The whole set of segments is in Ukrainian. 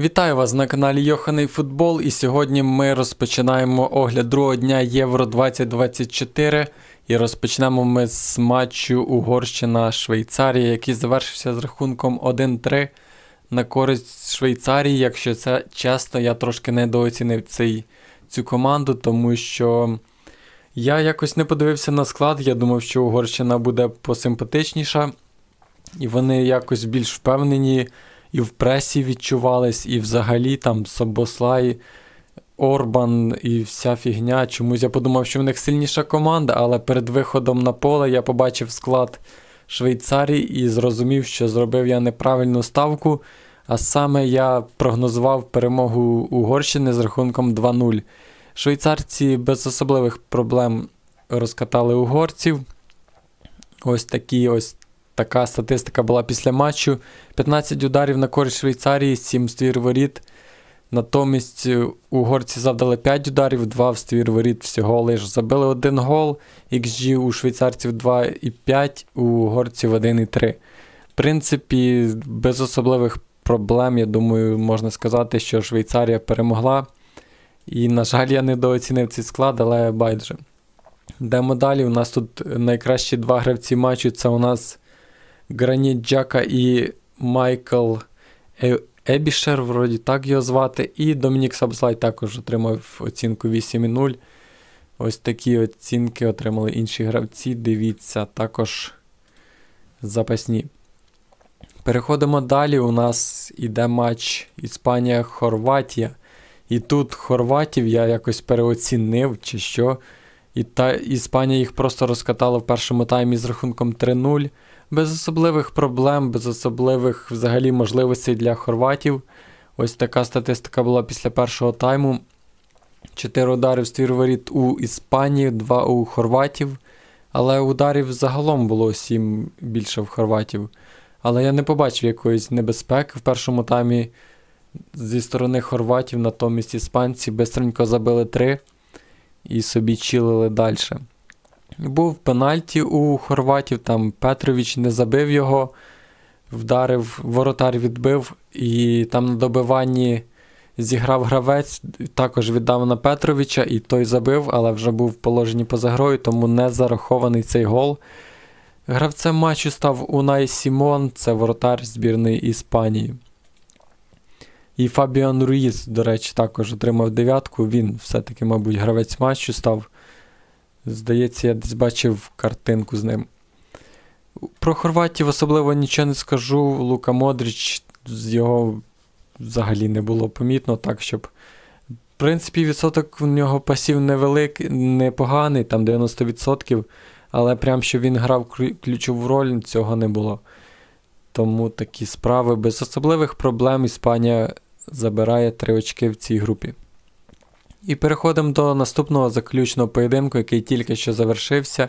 Вітаю вас на каналі Йоханий Футбол. І сьогодні ми розпочинаємо огляд другого дня Євро 2024. І розпочнемо ми з матчу Угорщина-Швейцарія, який завершився з рахунком 1-3 на користь Швейцарії. Якщо це чесно, я трошки недооцінив цей, цю команду, тому що я якось не подивився на склад. Я думав, що Угорщина буде посимпатичніша, і вони якось більш впевнені і в пресі відчувались, і взагалі там Собослай, Орбан і вся фігня. Чомусь я подумав, що в них сильніша команда, але перед виходом на поле я побачив склад Швейцарії і зрозумів, що зробив я неправильну ставку. А саме я прогнозував перемогу Угорщини з рахунком 2-0. Швейцарці без особливих проблем розкатали угорців. Ось такі ось така статистика була після матчу. 15 ударів на користь Швейцарії, 7 ствір воріт. Натомість е, угорці завдали 5 ударів, 2 в ствір воріт всього лиш. Забили один гол. XG у швейцарців 2,5, у угорців 1,3. В принципі, без особливих проблем, я думаю, можна сказати, що Швейцарія перемогла. І, на жаль, я недооцінив цей склад, але байдуже. Йдемо далі. У нас тут найкращі два гравці матчу. Це у нас Граніт Джака і Майкл Е- Ебішер, вроді так його звати. І Домінік Сабслай також отримав оцінку 8,0. Ось такі оцінки отримали інші гравці. Дивіться, також запасні. Переходимо далі. У нас іде матч Іспанія-Хорватія. І тут хорватів я якось переоцінив, чи що. І та Іспанія їх просто розкатала в першому таймі з рахунком 3-0. Без особливих проблем, без особливих взагалі можливостей для хорватів. Ось така статистика була після першого тайму. 4 удари в ствір воріт у Іспанії, 2 у хорватів. Але ударів загалом було 7 більше в хорватів. Але я не побачив якоїсь небезпеки в першому таймі зі сторони хорватів, натомість іспанці бистренько забили 3 і собі чилили далі. Був пенальті у хорватів, там Петрович не забив його, вдарив, воротар відбив, і там на добиванні зіграв гравець, також віддав на Петровича, і той забив, але вже був в положенні поза грою, тому не зарахований цей гол. Гравцем матчу став Унай Сімон, це воротар збірної Іспанії. І Фабіан Руїз, до речі, також отримав дев'ятку. Він все-таки, мабуть, гравець матчу став. Здається, я десь бачив картинку з ним. Про Хорватів особливо нічого не скажу. Лука Модріч, з його взагалі не було помітно, так щоб. В принципі, відсоток в нього пасів невеликий, непоганий, там 90%, але прям що він грав ключову роль, цього не було. Тому такі справи без особливих проблем Іспанія забирає три очки в цій групі. І переходимо до наступного заключного поєдинку, який тільки що завершився.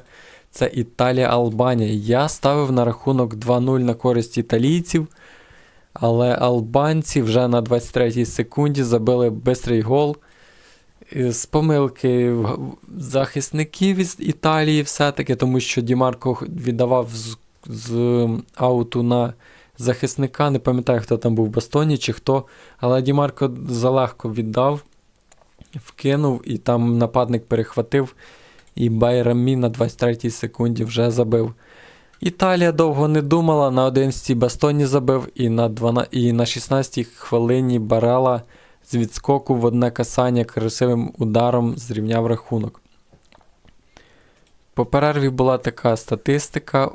Це Італія-Албанія. Я ставив на рахунок 2-0 на користь італійців, але албанці вже на 23-й секунді забили бистрий гол. З помилки захисників із Італії все-таки, тому що Дімарко віддавав з, з ауту на захисника. Не пам'ятаю, хто там був в Бастоні чи хто, але Дімарко залегко віддав вкинув, і там нападник перехватив, і Байрамі на 23-й секунді вже забив. Італія довго не думала, на 11-й Бастоні забив, і на 12, і на 16-й хвилині Барела з відскоку в одне касання красивим ударом зрівняв рахунок. По перерві була така статистика: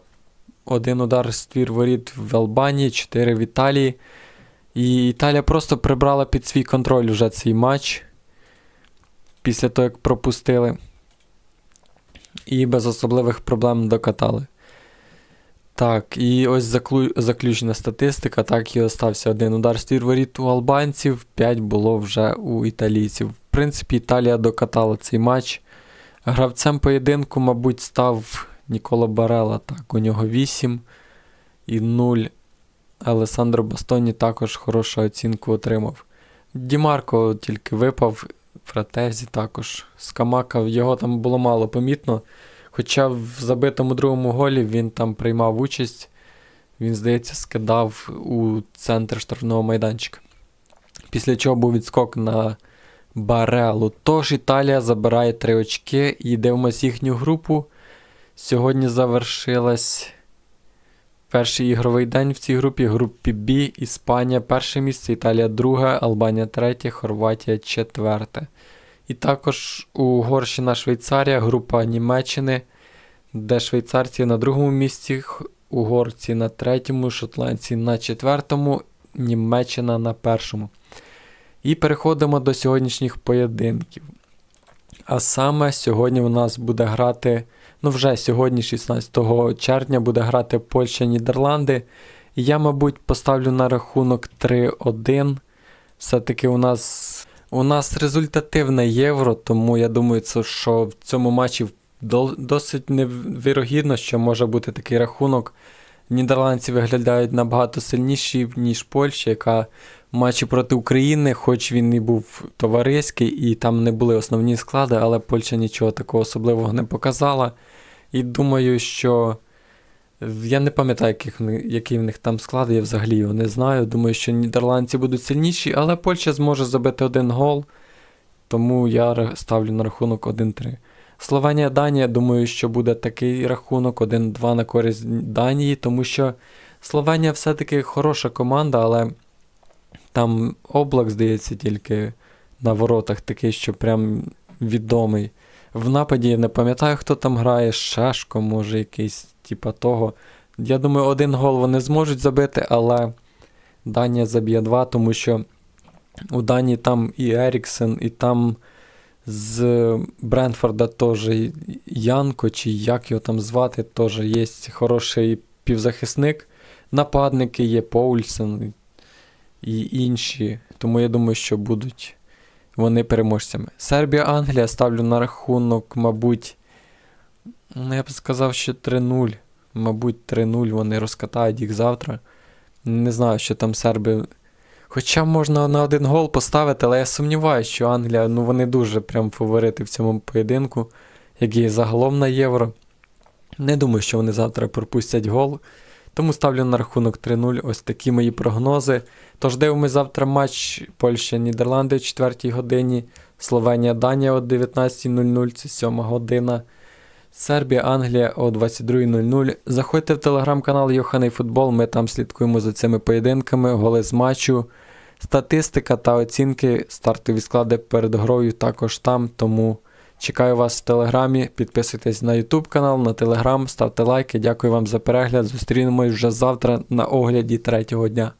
один удар з твір воріт в Албанії, 4 в Італії. І Італія просто прибрала під свій контроль вже цей матч після того, як пропустили. І без особливих проблем докатали. Так, і ось заклю... заключна статистика. Так, і остався один удар стір воріт у албанців, 5 було вже у італійців. В принципі, Італія докатала цей матч. Гравцем поєдинку, мабуть, став Нікола Барела. Так, у нього 8 і 0. Алесандро Бастоні також хорошу оцінку отримав. Дімарко тільки випав. Фратезі також. Скамака, його там було мало помітно. Хоча в забитому другому голі він там приймав участь, він, здається, скидав у центр штрафного майданчика. Після чого був відскок на Барелу. Тож Італія забирає 3 очки і дивимося їхню групу. Сьогодні завершилась перший ігровий день в цій групі. Групі Б. Іспанія перше місце, Італія друге, Албанія третє, Хорватія четверте. І також Угорщина, Швейцарія, група Німеччини, де швейцарці на другому місці, угорці на третьому, шотландці на четвертому, Німеччина на першому. І переходимо до сьогоднішніх поєдинків. А саме сьогодні у нас буде грати, ну вже сьогодні, 16 червня, буде грати Польща, Нідерланди. І я, мабуть, поставлю на рахунок 3-1. Все-таки у нас, у нас результативне євро, тому я думаю, що в цьому матчі досить невірогідно, що може бути такий рахунок. Нідерландці виглядають набагато сильніші, ніж Польща, яка в матчі проти України, хоч він і був товариський, і там не були основні склади, але Польща нічого такого особливого не показала. І думаю, що я не пам'ятаю, який в них там склад, я взагалі його не знаю. Думаю, що нідерландці будуть сильніші, але Польща зможе забити один гол, тому я ставлю на рахунок 1-3. Словенія Данія, думаю, що буде такий рахунок 1-2 на користь Данії, тому що Словенія все-таки хороша команда, але там облак, здається, тільки на воротах такий, що прям відомий. В нападі я не пам'ятаю, хто там грає, Шашко, може, якийсь, типа того. Я думаю, один гол вони зможуть забити, але Данія заб'є два, тому що у Данії там і Еріксен, і там з Бренфорда теж Янко, чи як його там звати, теж є хороший півзахисник. Нападники є Поульсен і інші. Тому я думаю, що будуть вони переможцями. Сербія, Англія ставлю на рахунок, мабуть, ну я б сказав, що 3-0. Мабуть, 3-0 вони розкатають їх завтра. Не знаю, що там серби. Хоча можна на один гол поставити, але я сумніваюся, що Англія, ну вони дуже прям фаворити в цьому поєдинку, як і загалом на євро. Не думаю, що вони завтра пропустять гол. Тому ставлю на рахунок 3-0. Ось такі мої прогнози. Тож дивимося завтра матч Польща-Нідерланди о 4 годині, Словенія-Данія о 19.00, це 7 година. Сербія, Англія о 22.00. Заходьте в телеграм-канал Йоханий Футбол, ми там слідкуємо за цими поєдинками, голи з матчу, статистика та оцінки, стартові склади перед грою також там. Тому чекаю вас в телеграмі. Підписуйтесь на YouTube канал, на телеграм, ставте лайки. Дякую вам за перегляд. Зустрінемось вже завтра на огляді третього дня.